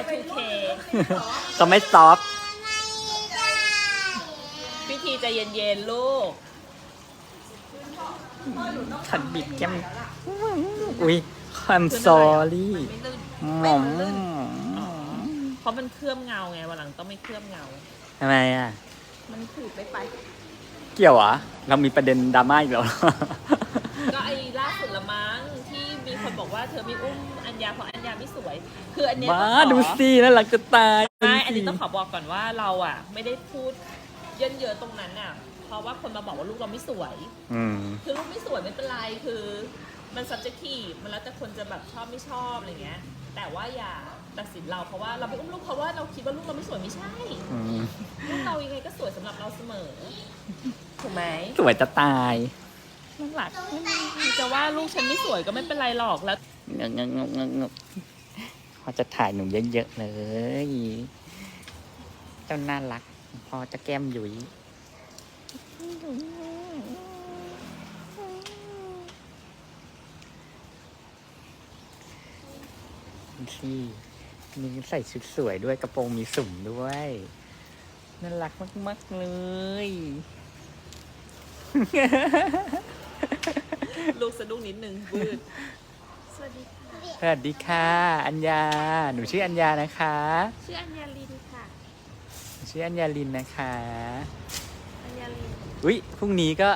Y2K ก็ไม่ซอฟต์พิธีใจเย็นๆ ลูกขัดบิดแก้มอุ้ย I'm sorry มันไม่ลื่นหมอมเพราะมันเคลือบเงาไงวันหลังต้องไม่เคลือบเงาทำไมอะ มันถือไปไป เกี่ยวเหรอะเรามีประเด็นดราม่าอีกแล้วก็ ไอ้ล่าสุดละมั้งที่มีคนบอกว่าเธอไม่อุ้มอัญญาเพราะอัญญาไม่สวย คืออันเนี้ยมาต้องขอดูสิน่ารักจะตายไม่อันนี้ต้องขอบอกก่อนว่าเราอะ ไม่ได้พูดเยินเยอะตรงนั้นอะ เพราะว่าคนมาบอกว่าลูกเราไม่สวย อืม คือลูกไม่สวยไม่เป็นไรคือมัน subjective มันแล้วแต่คนจะแบบชอบไม่ชอบอะไรเงี้ย แต่ว่าอย่าตัดสินเราเพราะว่าเราไปอุ้มลูกเพราะว่าเราคิดว่าลูกเราไม่สวยไม่ใช่ อืม ลูกเรายังไงก็สวยสำหรับเราเสมอ ถูกไหม สวยจะตาย น่ารักจะว่าลูกฉันไม่สวยก็ไม่เป็นไรหรอกแล้วงงงงงงพอจะถ่ายหนูเยอะๆเลย เจ้าน่ารัก พอจะแก้มหยุยที่นี่ใส่ชุดสวยด้วยกระโปรงมีสุ่มด้วยน่ารักมาก ๆ เลย ลูกสะดุ้งนิดนึงวืดสวัสดีค่ะสวัสดีค่ะ อัญญา หนูชื่ออัญญานะคะชื่ออัญญาลินค่ะหนูชื่ออัญญาลินนะคะ อัญญาลินอุ้ยพรุ่งนี้ก็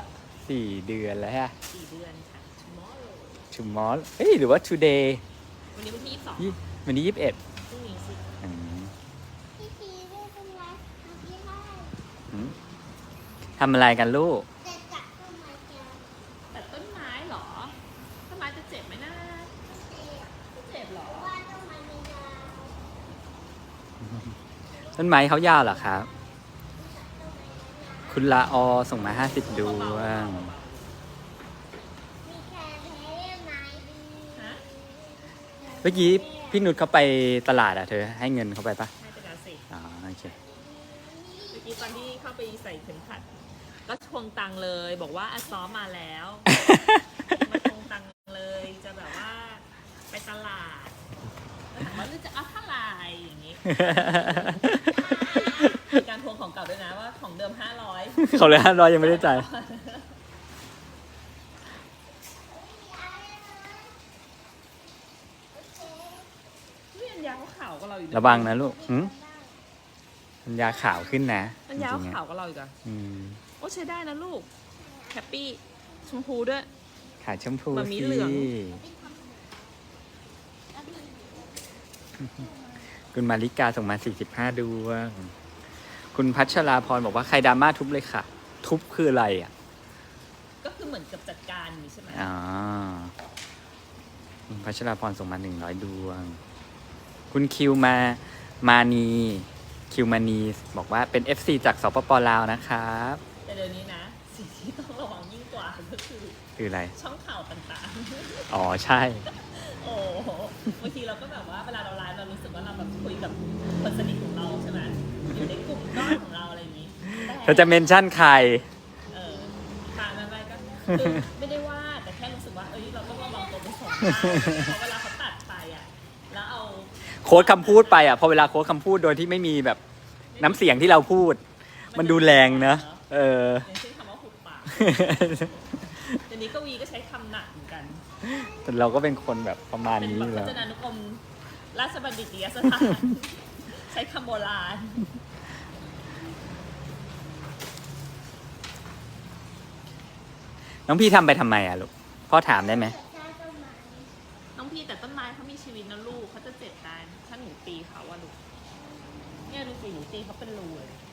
สี่เดือนแล้วฮะ สี่เดือนค่ะ tomorrow tomorrow เฮ้ยหรือว่า today วันนี้วันที่ยี่สิบสองยี่วันนี้ยี่สิบเอ็ดพรุ่งนี้สิพี่พีไม่เป็นไรพี่ให้ทำอะไรกันลูก แต่จับต้นไม้แก แต่ต้นไม้เหรอ ต้นไม้จะเจ็ บไหมนะไม่เจ็บเหรอว่าต้นไม้มียาวต้นไม้เขายาวเหรอครับ คุณลาออส่งมาห้าสิบดวงมีแค่แพ้ไม้ดีฮะเมื่อกี้พี่นุชเขาไปตลาดอะเธอ ให้เงินเขาไปปะให้ไปแล้วสิอ๋อโอเคเมื่อกี้ตอนที่เข้าไปใส่เข็มขัด ก็ทวงตังค์เลย บอกว่าอาซ้อมมาแล้วมาทวงตังค์เลย จะแบบว่าไปตลาดแล้วถามว่าลูกจะเอาเท่าไหร่อย่างงี้ มีการทวงของเก่าด้วยนะว่าของเดิมห้าร้อยเขาเลยห้าร้อยยังไม่ได้จ่าย นี่อันยาเขาขาวกว่าเราอยู่ระวังนะลูกหืมอัญญาขาวขึ้นนะอันยาจเขาริงๆขาอะวกว่าเราอีกอะอืม โอ้ใช้ได้นะลูกแฮปปี้ชมพูด้วย ขาวชมพูมันมีสิเหลือง คุณมาริกาส่งมา45ดวง คุณพัชราพรบอกว่าใครดราม่าทุบเลยค่ะ ทุบคืออะไรอะ ก็คือเหมือนกับจัดการอย่างนี้ใช่ไหมอ๋อคุณพัชราพรส่งมา100ดวง คุณคิวมามานีคิวมานีบอกว่าเป็น FC จากสปปลาวนะครับ แต่เดี๋ยวนี้นะ สิ่งที่ต้องระวังยิ่งกว่าก็ คือคืออะไร ช่องข่าวต่างอ๋อใช่ ๆ โอ้โหบางทีเราก็แบบว่าเวลาเราไลฟ์เรารู้สึกว่าเราแบบคุยกับคนสนิทของเราใช่ไหมอยู่ในกลุ่มก้อนของเราอะไรอย่างนี้แต่เธอจะเมนชั่นใคร เออตามนั้นไปก็คือไม่ได้ว่าแต่แค่รู้สึกว่า เอ้ย เราต้องระวังตัวเป็นสองด้านเพราะเวลาเขาตัดไปอะ แล้วเอาโค้ดคำพูดไปอะพอเวลาโค้ดคำพูดโดยที่ไม่มีแบบน้ำเสียงที่เราพูด มันดูแรงเนอะเออ อย่างเช่นคำว่าหุบปากเดี๋ยว นี้กวีก็ใช้คำหนักเหมือนกัน แต่เราก็เป็นคนแบบประมาณเป็นนี้แบอบยู่พแล้ว จนานุกรมราชบัณฑิตยสถาน ใช้คำโบราณ น้องพี่ทำไปทำไมอะลูก พ่อถามได้ไหมใช้ต้นไม้น้องพี่แต่ต้นไม้เขามีชีวิตนะลูกเขาจะเจ็บตายถ้าหนูตีเขาว่าลูกเนี่ยดูสิหนูตีเขาเป็นรูเลยเนี่ย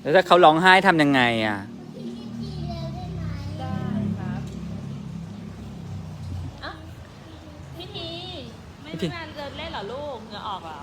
แล้วถ้าเขาร้องไห้ทำยังไงอะ ได้ครับอะพี่ทีไม่ได้มาเดินเล่นเหรอลูกเหงื่อออกเหรอ